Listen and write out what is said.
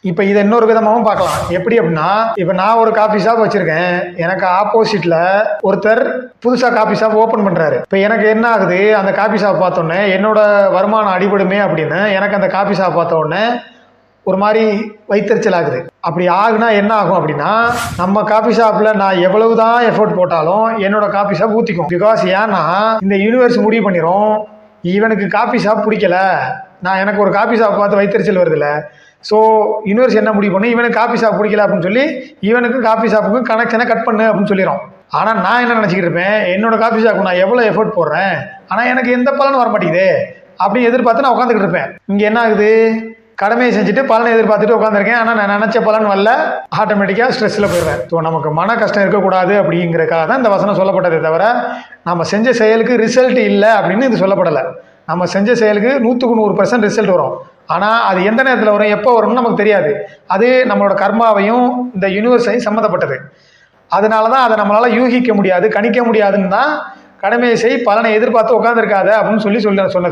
இப்போ இதை இன்னொரு விதமாகவும் பார்க்கலாம். எப்படி அப்படின்னா இப்போ நான் ஒரு காஃபி ஷாப் வச்சிருக்கேன். எனக்கு ஆப்போசிட்ல ஒருத்தர் புதுசாக காஃபி ஷாப் ஓப்பன் பண்றாரு. இப்போ எனக்கு என்ன ஆகுது? அந்த காஃபி ஷாப் பார்த்தோன்னே என்னோட வருமானம் அடிபடுமே அப்படின்னு எனக்கு அந்த காஃபி ஷாப் பார்த்த உடனே ஒரு மாதிரி வைத்தறிச்சல் ஆகுது. அப்படி ஆகுனா என்ன ஆகும் அப்படின்னா நம்ம காஃபி ஷாப்பில் நான் எவ்வளவு தான் எஃபோர்ட் போட்டாலும் என்னோட காஃபி ஷாப் ஊற்றிக்கும் பிகாஸ் ஏன்னா இந்த யூனிவர்ஸ் முடிவு பண்ணிரும். இவனுக்கு காஃபி ஷாப் பிடிக்கல. நான் எனக்கு ஒரு காஃபி ஷாப் பார்த்து வைத்தறிச்சல் வருதுல்ல ஸோ யூனிவர்ஸ் என்ன முடிவு பண்ணு? இவனுக்கு காஃபி ஷாப் பிடிக்கல அப்படின்னு சொல்லி இவனுக்கு காஃபி ஷாப்புக்கும் கனெக்ஷனை கட் பண்ணு அப்படின்னு சொல்லிடும் ஆனால் நான் என்ன நினச்சிக்கிட்டு இருப்பேன்? என்னோட காஃபி ஷாப்புக்கு நான் எவ்வளோ எஃபோர்ட் போடுறேன்? ஆனால் எனக்கு எந்த பலனும் வர மாட்டேங்குது அப்படின்னு எதிர்பார்த்து நான் உட்காந்துக்கிட்டு இருப்பேன். இங்கே என்ன ஆகுது? கடமையை செஞ்சுட்டு பலனை எதிர்பார்த்துட்டு உட்காந்துருக்கேன் ஆனால் நான் நினச்ச பலன் வரல. ஆட்டோமேட்டிக்காக ஸ்ட்ரெஸ்ஸில் போயிடுவேன். ஸோ நமக்கு மன கஷ்டம் இருக்கக்கூடாது அப்படிங்கிறக்காக தான் இந்த வசனம் சொல்லப்பட்டதே தவிர நம்ம செஞ்ச செயலுக்கு ரிசல்ட் இல்லை அப்படின்னு இது சொல்லப்படலை. நம்ம செஞ்ச செயலுக்கு நூற்றுக்கு நூறு பர்சன்ட் ரிசல்ட் வரும். ஆனால் அது எந்த நேரத்தில் வரும் எப்போ வரும்னு நமக்கு தெரியாது. அது நம்மளோட கர்மாவையும் இந்த யூனிவர்ஸையும் சம்மந்தப்பட்டது அதனால தான் அதை நம்மளால் யூகிக்க முடியாது கணிக்க முடியாதுன்னு தான் கடமையை செய் பலனை எதிர்பார்த்து உட்காந்துருக்காத அப்படின்னு சொல்லி சொல்ல சொன்னது.